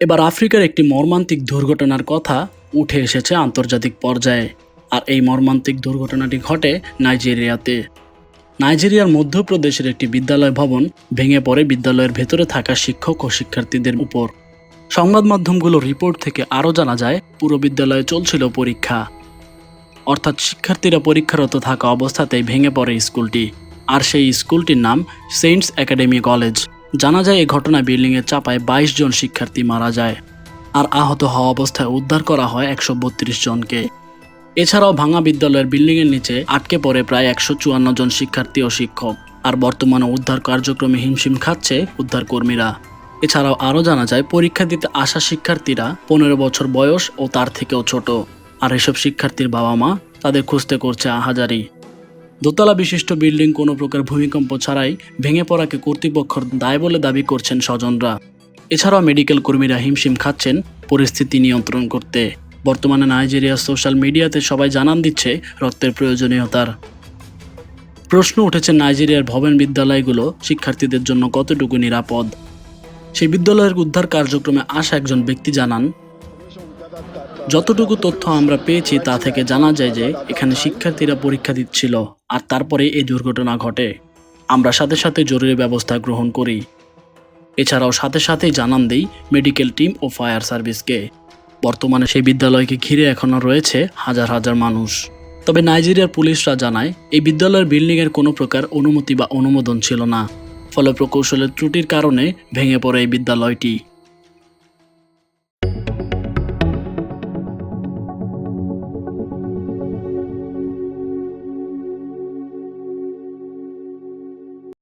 এবার আফ্রিকার একটি মর্মান্তিক দুর্ঘটনার কথা উঠে এসেছে আন্তর্জাতিক পর্যায়ে, আর এই মর্মান্তিক দুর্ঘটনাটি ঘটে নাইজেরিয়াতে। নাইজেরিয়ার মধ্যপ্রদেশের একটি বিদ্যালয় ভবন ভেঙে পড়ে বিদ্যালয়ের ভেতরে থাকা শিক্ষক ও শিক্ষার্থীদের উপর। সংবাদ মাধ্যমগুলো রিপোর্ট থেকে আরও জানা যায়, পুরো বিদ্যালয়ে চলছিল পরীক্ষা। অর্থাৎ শিক্ষার্থীরা পরীক্ষারত থাকা অবস্থাতেই ভেঙে পড়ে স্কুলটি, আর সেই স্কুলটির নাম সেন্টস একাডেমি কলেজ। জানা যায় এই ঘটনায় বিল্ডিংয়ের চাপায় বাইশ জন শিক্ষার্থী মারা যায় আর আহত হওয়া অবস্থায় উদ্ধার করা হয় একশো বত্রিশ জনকে। এছাড়াও ভাঙা বিদ্যালয়ের বিল্ডিংয়ের নিচে আটকে পড়ে প্রায় একশো চুয়ান্ন জন শিক্ষার্থী ও শিক্ষক আর বর্তমানে উদ্ধার কার্যক্রমে হিমশিম খাচ্ছে উদ্ধার কর্মীরা এছাড়াও আরও জানা যায়, পরীক্ষা দিতে আসা শিক্ষার্থীরা পনেরো বছর বয়স ও তার থেকেও ছোট। আর এসব শিক্ষার্থীর বাবা মা তাদের খুঁজতে করছে আহাজারি। দোতলা বিশিষ্ট বিল্ডিং কোনো প্রকার ভূমিকম্প ছাড়াই ভেঙে পড়াকে কর্তৃপক্ষর দায় বলে দাবি করছেন স্বজনরা। এছাড়াও মেডিকেল কর্মীরা হিমশিম খাচ্ছেন পরিস্থিতি নিয়ন্ত্রণ করতে। বর্তমানে নাইজেরিয়ার সোশ্যাল মিডিয়াতে সবাই জানান দিচ্ছে রক্তের প্রয়োজনীয়তার। প্রশ্ন উঠেছে নাইজেরিয়ার ভবন বিদ্যালয়গুলো শিক্ষার্থীদের জন্য কতটুকু নিরাপদ? সেই বিদ্যালয়ের উদ্ধার কার্যক্রমে আসা একজন ব্যক্তি জানান যতটুকু তথ্য আমরা পেয়েছি তা থেকে জানা যায় যে এখানে শিক্ষার্থীরা পরীক্ষা দিচ্ছিল আর তারপরে এই দুর্ঘটনা ঘটে। আমরা সাথে সাথে জরুরি ব্যবস্থা গ্রহণ করি। এছাড়াও সাথে সাথেই জানান দেই মেডিকেল টিম ও ফায়ার সার্ভিসকে। বর্তমানে সেই বিদ্যালয়কে ঘিরে এখনও রয়েছে হাজার হাজার মানুষ। তবে নাইজেরিয়ার পুলিশরা জানায়, এই বিদ্যালয়ের বিল্ডিংয়ের কোনো প্রকার অনুমতি বা অনুমোদন ছিল না। ফলে প্রকৌশলের ত্রুটির কারণে ভেঙে পড়ে এই বিদ্যালয়টি।